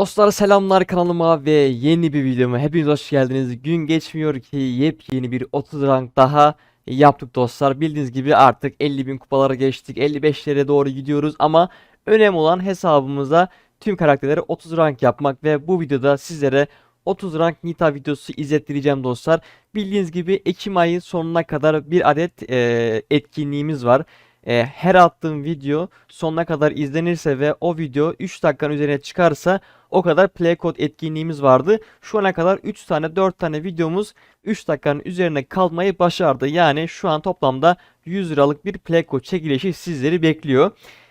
Dostlar selamlar kanalıma ve yeni bir videoma hepiniz hoş geldiniz. Gün geçmiyor ki yepyeni bir 30 rank daha yaptık dostlar. Bildiğiniz gibi artık 50 bin kupalara geçtik. 55'lere doğru gidiyoruz ama önemli olan hesabımıza tüm karakterleri 30 rank yapmak ve bu videoda sizlere 30 rank Nita videosu izlettireceğim dostlar. Bildiğiniz gibi Ekim ayı sonuna kadar bir adet eee, etkinliğimiz var. Eee, her attığım video sonuna kadar izlenirse ve o video 3 dakikanın üzerine çıkarsa o kadar play code etkinliğimiz vardı. Şu ana kadar 3 tane 4 tane videomuz 3 dakikanın üzerine kalmayı başardı. Yani şu an toplamda 100 liralık bir play code çekilişi sizleri bekliyor.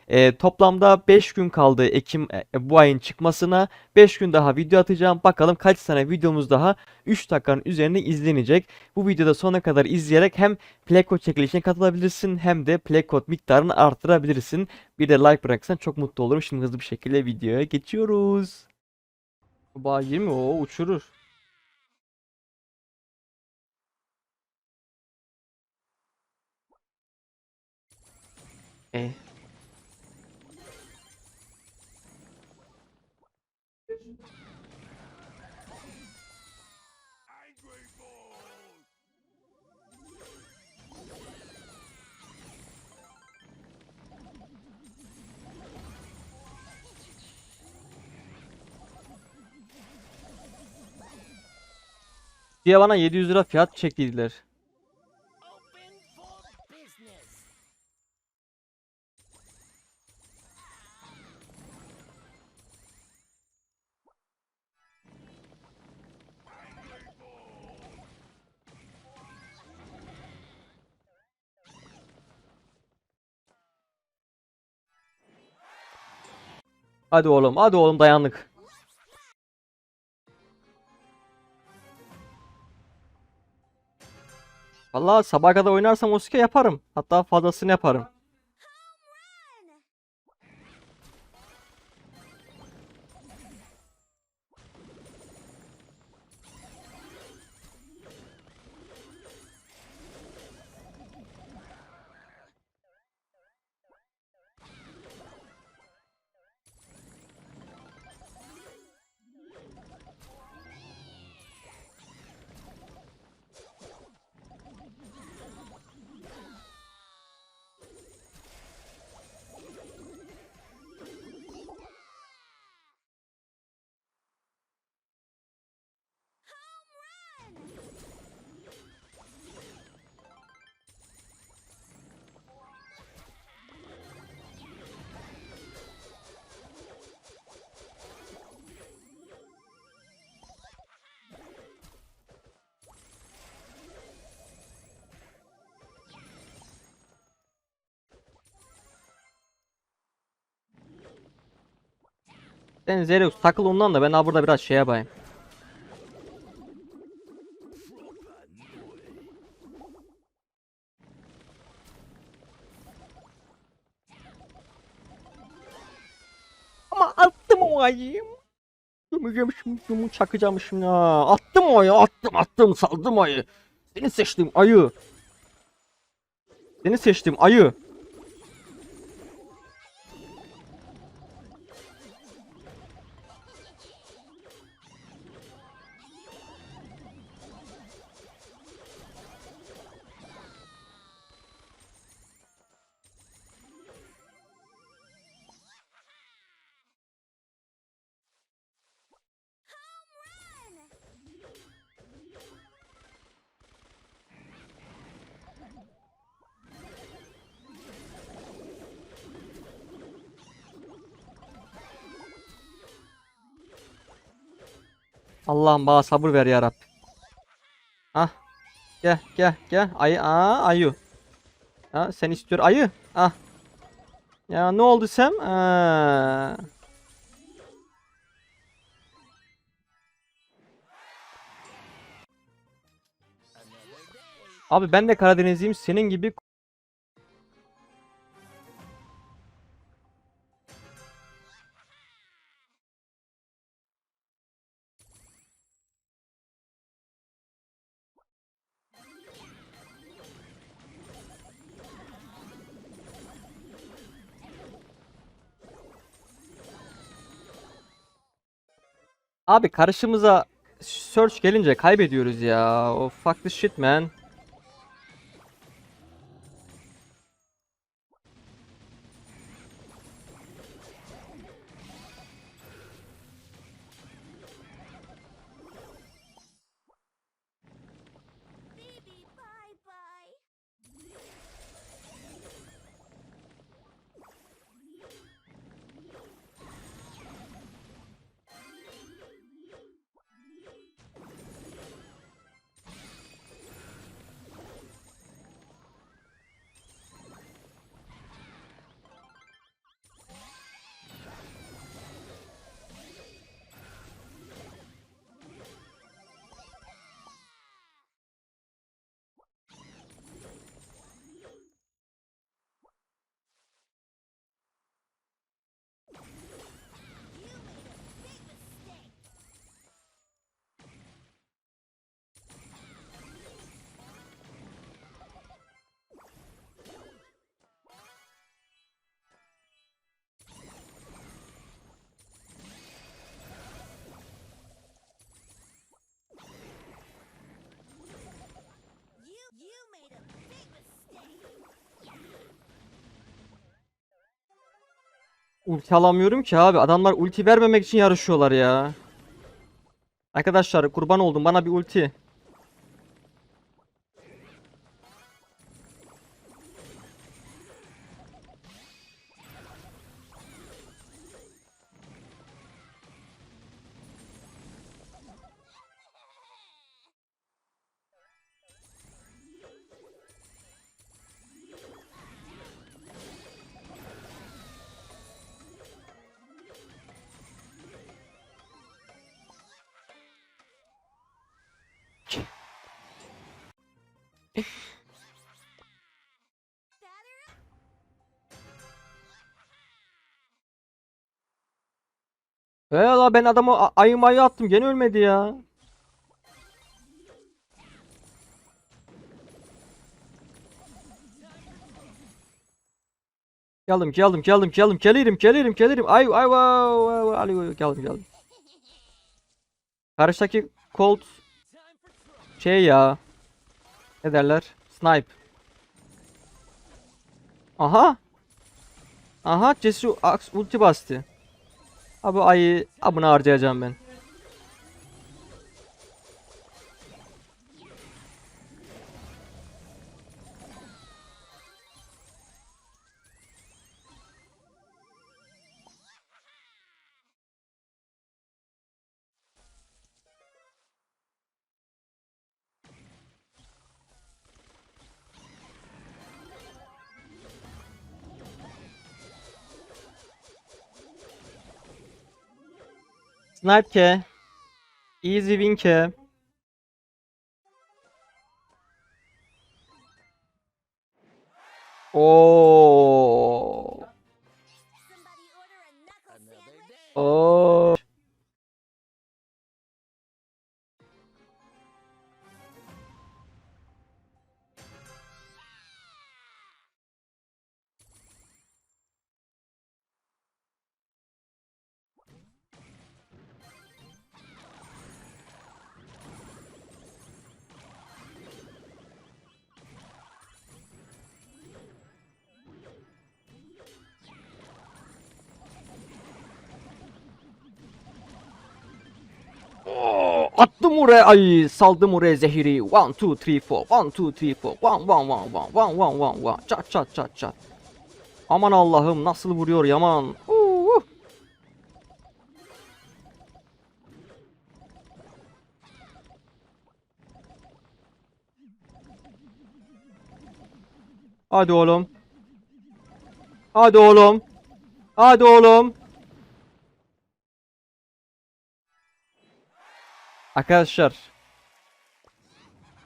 Ee, toplamda 5 gün kaldı Ekim e, bu ayın çıkmasına. 5 gün daha video atacağım. Bakalım kaç tane videomuz daha 3 dakikanın üzerinde izlenecek. Bu videoda sona kadar izleyerek hem play code çekilişine katılabilirsin hem de play code miktarını arttırabilirsin. Bir de like bırakırsan çok mutlu olurum. Şimdi hızlı bir şekilde videoya geçiyoruz. Ba 20 o uçurur. E. diye bana 700 lira fiyat çektiler. Hadi oğlum, hadi oğlum dayandık. Vallahi sabaha kadar oynarsam Osuke yaparım. Hatta fazlasını yaparım. Sen Zerux takıl ondan da ben ha burada biraz şey yapayım. Ama attım o ayı. Gömeceğim yumu çakacağımışım ya. Attım o ayı attım attım saldım ayı. Seni seçtim ayı. Seni seçtim ayı. Allah'ım bana sabır ver ya Rabbi. Ah. Gel gel gel. Ayı aa ayı. Ha sen istiyor ayı. Ah. Ya ne oldu Sem? Abi ben de Karadenizliyim senin gibi Abi karşımıza search gelince kaybediyoruz ya. O fuck this shit man. Ulti alamıyorum ki abi. Adamlar ulti vermemek için yarışıyorlar ya. Arkadaşlar kurban oldum bana bir ulti. He la ben adamı ayı mayı attım gene ölmedi ya. Geldim geldim geldim geldim gelirim gelirim gelirim ay ay ay ay ay geldim geldim. Karşıdaki Colt şey ya ne derler snipe. Aha. Aha Jesse Axe ulti bastı. Abi ayı abını harcayacağım ben. Snipe ke. Easy win ke. Oo. Oo. Attım oraya ay saldım oraya zehiri. One two three four. One two three four. One one one one one one one one. Çat çat çat çat. Aman Allah'ım nasıl vuruyor Yaman. Uuu. Hadi oğlum. Hadi oğlum. Hadi oğlum. Arkadaşlar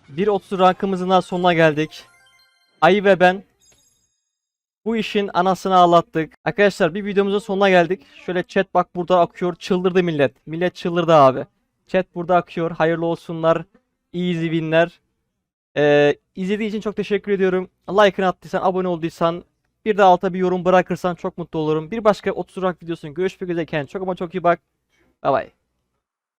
1.30 rankımızın daha sonuna geldik. Ayı ve ben bu işin anasını ağlattık. Arkadaşlar bir videomuzun sonuna geldik. Şöyle chat bak burada akıyor. Çıldırdı millet. Millet çıldırdı abi. Chat burada akıyor. Hayırlı olsunlar. Easy winler. Ee, izlediğin için çok teşekkür ediyorum. Like'ını attıysan, abone olduysan, bir de alta bir yorum bırakırsan çok mutlu olurum. Bir başka 30 rank videosunu görüşmek üzere. Kendine çok ama çok iyi bak. Bye bye.